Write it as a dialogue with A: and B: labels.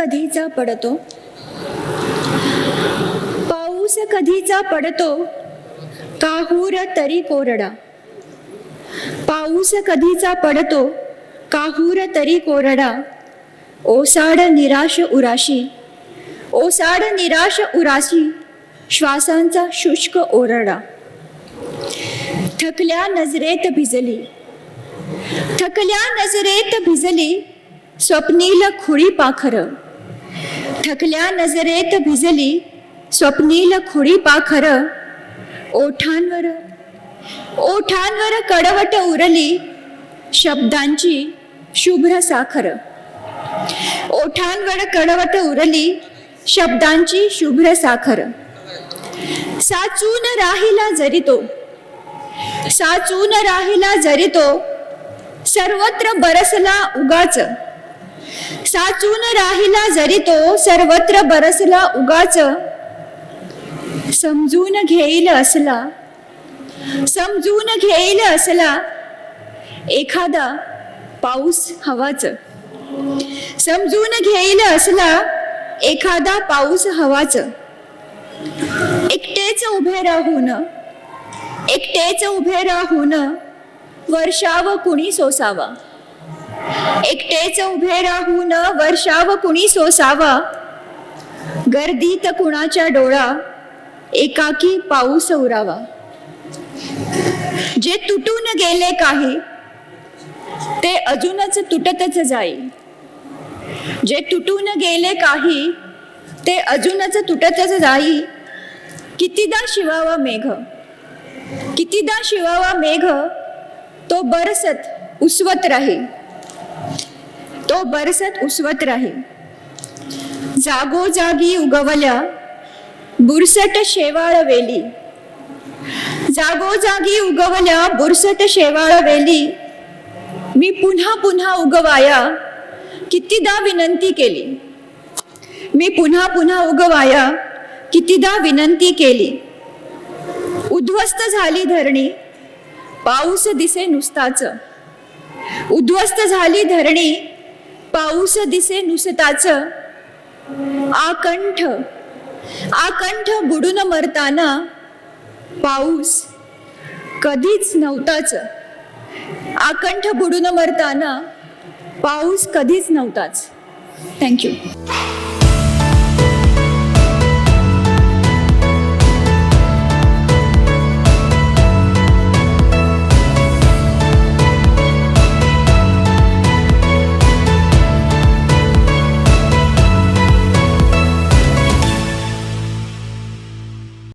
A: कधीचा पडतो? पाऊस कधीचा पडतो? काहूर तरी कोरडा. पाऊस कधीचा पडतो? काहूर तरी कोरडा. ओसाड निराश उराशी. ओसाड निराश उराशी श्वासांचा शुष्क ओरडा. थकल्या नजरेत भिजली. थकल्या नजरेत भिजली स्वप्नील खुळी पाखरं. थकल्या नजरेत भिजली स्वप्नील खोडी पाखर ओठांवर ओठांवर कडवट उरली शब्दांची शुभ्र साखर. ओठांवर कडवट उरली शब्दांची शुभ्र साखर. साचून राहिला जरी तो साचून राहिला जरी तो सर्वत्र बरसला उगाच. साचून राहिला जरी तो सर्वत्र बरसला उगाच. समजून घेईल असला. समजून घेईल असला. एखादा पाऊस हवाच. समजून घेईल असला एखादा पाऊस हवाच. एकटेच उभे राहून एकटेच उभे राहून वर्षाव कुणी सोसावा. एकटेच उभे राहून वर्षाव कुणी सोसावा? गर्दीत कुणाच्या डोळा? एकाकी पाऊस उरावा. जे तुटून गेले काही ते अजूनच तुटतच जाईल जे तुटून गेले काही ते अजूनच तुटतच जाई. कितीदा शिवावा मेघ? कितीदा शिवावा मेघ? तो बरसत उसवत राही. तो बरसत उसवत राही. जागोजागी उगवल्या बुरसट शेवाळ वेली. जागोजागी उगवल्या बुरसट शेवाळ वेली. मी पुन्हा पुन्हा उगवाया कितीदा विनंती केली. मी पुन्हा पुन्हा उगवाया कितीदा विनंती केली. उद्ध्वस्त झाली धरणी पाऊस दिसे नुसताच. उद्ध्वस्त झाली धरणी पाऊस दिसे नुसताच. आकंठ. आकंठ बुडून मरताना पाऊस कधीच नव्हताच. आकंठ बुडून मरताना पाऊस कधीच नव्हताच. थँक्यू